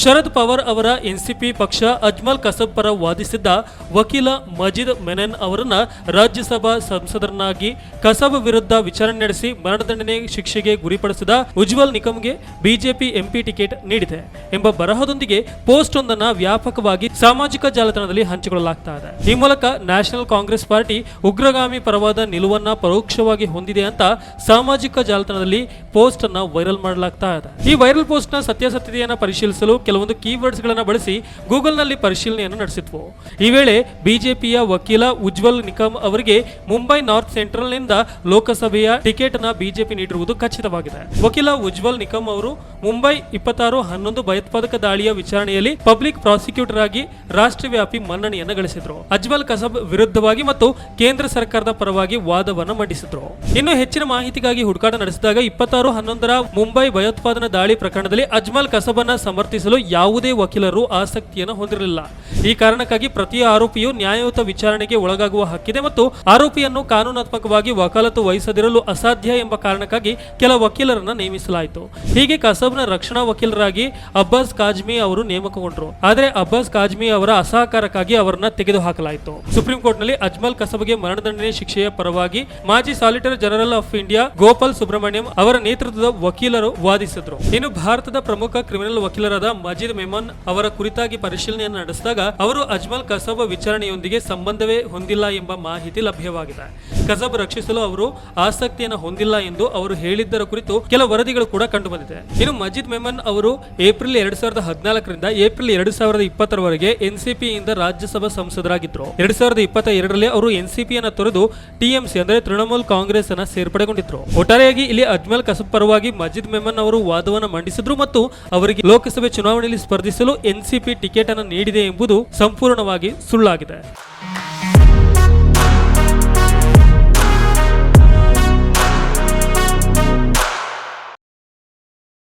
ಶರದ್ ಪವಾರ್ ಅವರ ಎನ್ಸಿಪಿ ಪಕ್ಷ ಅಜ್ಮಲ್ ಕಸಬ್ ಪರ ವಾದಿಸಿದ್ದ ವಕೀಲ ಮಜೀದ್ ಮೆನನ್ ಅವರನ್ನ ರಾಜ್ಯಸಭಾ ಸಂಸದರನ್ನಾಗಿ ಕಸಬ್ ವಿರುದ್ಧ ವಿಚಾರಣೆ ನಡೆಸಿ ಮರಣದಂಡನೆ ಶಿಕ್ಷೆಗೆ ಗುರಿಪಡಿಸಿದ ಉಜ್ವಲ್ ನಿಗಮ್ಗೆ ಬಿಜೆಪಿ ಎಂಪಿ ಟಿಕೆಟ್ ನೀಡಿದೆ ಎಂಬ ಬರಹದೊಂದಿಗೆ ಪೋಸ್ಟ್ ಒಂದನ್ನು ವ್ಯಾಪಕವಾಗಿ ಸಾಮಾಜಿಕ ಜಾಲತಾಣದಲ್ಲಿ ಹಂಚಿಕೊಳ್ಳಲಾಗ್ತಾ ಇದೆ. ಈ ಮೂಲಕ ನ್ಯಾಷನಲ್ ಕಾಂಗ್ರೆಸ್ ಪಾರ್ಟಿ ಉಗ್ರಗಾಮಿ ಪರವಾದ ನಿಲುವನ್ನ ಪರೋಕ್ಷವಾಗಿ ಹೊಂದಿದೆ ಅಂತ ಸಾಮಾಜಿಕ ಜಾಲತಾಣದಲ್ಲಿ ಪೋಸ್ಟ್ ಅನ್ನ ವೈರಲ್ ಮಾಡಲಾಗ್ತಾ ಇದೆ. ಈ ವೈರಲ್ ಪೋಸ್ಟ್ನ ಸತ್ಯಾಸತ್ಯತೆಯನ್ನು ಪರಿಶೀಲಿಸಲು ಕೆಲವೊಂದು ಕೀವರ್ಡ್ಸ್ಗಳನ್ನು ಬಳಸಿ ಗೂಗಲ್ನಲ್ಲಿ ಪರಿಶೀಲನೆಯನ್ನು ನಡೆಸಿದ್ವು. ಈ ವೇಳೆ ಬಿಜೆಪಿಯ ವಕೀಲ ಉಜ್ವಲ್ ನಿಕಮ್ ಅವರಿಗೆ ಮುಂಬೈ ನಾರ್ತ್ ಸೆಂಟ್ರಲ್ನಿಂದ ಲೋಕಸಭೆಯ ಟಿಕೆಟ್ನ ಬಿಜೆಪಿ ನೀಡಿರುವುದು ಖಚಿತವಾಗಿದೆ. ವಕೀಲ ಉಜ್ವಲ್ ನಿಕಮ್ ಅವರು ಮುಂಬೈ ಇಪ್ಪತ್ತಾರು ಹನ್ನೊಂದು ಭಯೋತ್ಪಾದಕ ದಾಳಿಯ ವಿಚಾರಣೆಯಲ್ಲಿ ಪಬ್ಲಿಕ್ ಪ್ರಾಸಿಕ್ಯೂಟರ್ ಆಗಿ ರಾಷ್ಟ್ರವ್ಯಾಪಿ ಮನ್ನಣೆಯನ್ನು ಗಳಿಸಿದ್ರು. ಅಜ್ಮಲ್ ಕಸಬ್ ವಿರುದ್ಧವಾಗಿ ಮತ್ತು ಕೇಂದ್ರ ಸರ್ಕಾರದ ಪರವಾಗಿ ವಾದವನ್ನು ಮಂಡಿಸಿದ್ರು. ಇನ್ನು ಹೆಚ್ಚಿನ ಮಾಹಿತಿಗಾಗಿ ಹುಡುಕಾಟ ನಡೆಸಿದಾಗ ಇಪ್ಪತ್ತಾರು ಹನ್ನೊಂದರ ಮುಂಬೈ ಭಯೋತ್ಪಾದನಾ ದಾಳಿ ಪ್ರಕರಣದಲ್ಲಿ ಅಜ್ಮಲ್ ಕಸಬನ್ನ ಸಮರ್ಥಿಸಲು ಯಾವುದೇ ವಕೀಲರು ಆಸಕ್ತಿಯನ್ನು ಹೊಂದಿರಲಿಲ್ಲ. ಈ ಕಾರಣಕ್ಕಾಗಿ ಪ್ರತಿ ಆರೋಪಿಯು ನ್ಯಾಯಯುತ ವಿಚಾರಣೆಗೆ ಒಳಗಾಗುವ ಹಕ್ಕಿದೆ ಮತ್ತು ಆರೋಪಿಯನ್ನು ಕಾನೂನಾತ್ಮಕವಾಗಿ ವಕಾಲತ್ತು ವಹಿಸದಿರಲು ಅಸಾಧ್ಯ ಎಂಬ ಕಾರಣಕ್ಕಾಗಿ ಕೆಲ ವಕೀಲರನ್ನ ನೇಮಿಸಲಾಯಿತು. ಹೀಗೆ ಕಸಬ್ನ ರಕ್ಷಣಾ ವಕೀಲರಾಗಿ ಅಬ್ಬಾಸ್ ಕಾಜ್ಮಿ ಅವರು ನೇಮಕಗೊಂಡರು. ಆದರೆ ಅಬ್ಬಾಸ್ ಕಾಜ್ಮಿ ಅವರ ಅಸಹಕಾರಕ್ಕಾಗಿ ಅವರನ್ನ ತೆಗೆದುಹಾಕಲಾಯಿತು. ಸುಪ್ರೀಂ ಕೋರ್ಟ್ನಲ್ಲಿ ಅಜ್ಮಲ್ ಕಸಬ್ಗೆ ಮರಣದಂಡನೆ ಶಿಕ್ಷೆಯ ಪರವಾಗಿ ಮಾಜಿ solicitor general of India Gopal Subramanium ಅವರ ನೇತೃತ್ವದ ವಕೀಲರು ವಾದಿಸಿದ್ರು. ಇನ್ನು ಭಾರತದ ಪ್ರಮುಖ ಕ್ರಿಮಿನಲ್ ವಕೀಲರಾದ ಮಜೀದ್ ಮೆಮನ್ ಅವರ ಕುರಿತಾಗಿ ಪರಿಶೀಲನೆಯನ್ನು ನಡೆಸಿದಾಗ ಅವರು ಅಜ್ಮಲ್ ಕಸಬ್ ವಿಚಾರಣೆಯೊಂದಿಗೆ ಸಂಬಂಧವೇ ಹೊಂದಿಲ್ಲ ಎಂಬ ಮಾಹಿತಿ ಲಭ್ಯವಾಗಿದೆ. ಕಸಬ್ ರಕ್ಷಿಸಲು ಅವರು ಆಸಕ್ತಿಯನ್ನು ಹೊಂದಿಲ್ಲ ಎಂದು ಅವರು ಹೇಳಿದ್ದರ ಕುರಿತು ಕೆಲ ವರದಿಗಳು ಕೂಡ ಕಂಡುಬಂದಿದೆ. ಇನ್ನು ಮಜೀದ್ ಮೆಮನ್ ಅವರು ಏಪ್ರಿಲ್ ಎರಡ್ ಸಾವಿರದ ಹದಿನಾಲ್ಕರಿಂದ ಏಪ್ರಿಲ್ ಎರಡ್ ಸಾವಿರದ ಇಪ್ಪತ್ತರವರೆಗೆ ಎನ್ಸಿಪಿಯಿಂದ ರಾಜ್ಯಸಭಾ ಸಂಸದರಾಗಿದ್ದರು. ಎರಡ್ ಸಾವಿರದ ಇಪ್ಪತ್ತ ಎರಡರಲ್ಲಿ ಅವರು ಎನ್ಸಿಪಿಯನ್ನು ತೊರೆದು ಟಿಎಂಸಿ ಅಂದರೆ ತೃಣಮೂಲ್ ಕಾಂಗ್ರೆಸ್ ಅನ್ನು ಸೇರ್ಪಡೆಗೊಂಡಿದ್ರು. ಒಟ್ಟಾರೆಯಾಗಿ ಇಲ್ಲಿ ಅಜ್ಮಲ್ ಕಸಬ್ ಪರವಾಗಿ ಮಜೀದ್ ಮೆಮನ್ ಅವರು ವಾದವನ್ನು ಮಂಡಿಸಿದ್ರು ಮತ್ತು ಅವರಿಗೆ ಲೋಕಸಭೆ ಚುನಾವಣೆಯಲ್ಲಿ ಸ್ಪರ್ಧಿಸಲು ಎನ್ಸಿಪಿ ಟಿಕೆಟ್ ಅನ್ನು ನೀಡಿದೆ ಎಂಬುದು ಸಂಪೂರ್ಣವಾಗಿ ಸುಳ್ಳಾಗಿದೆ.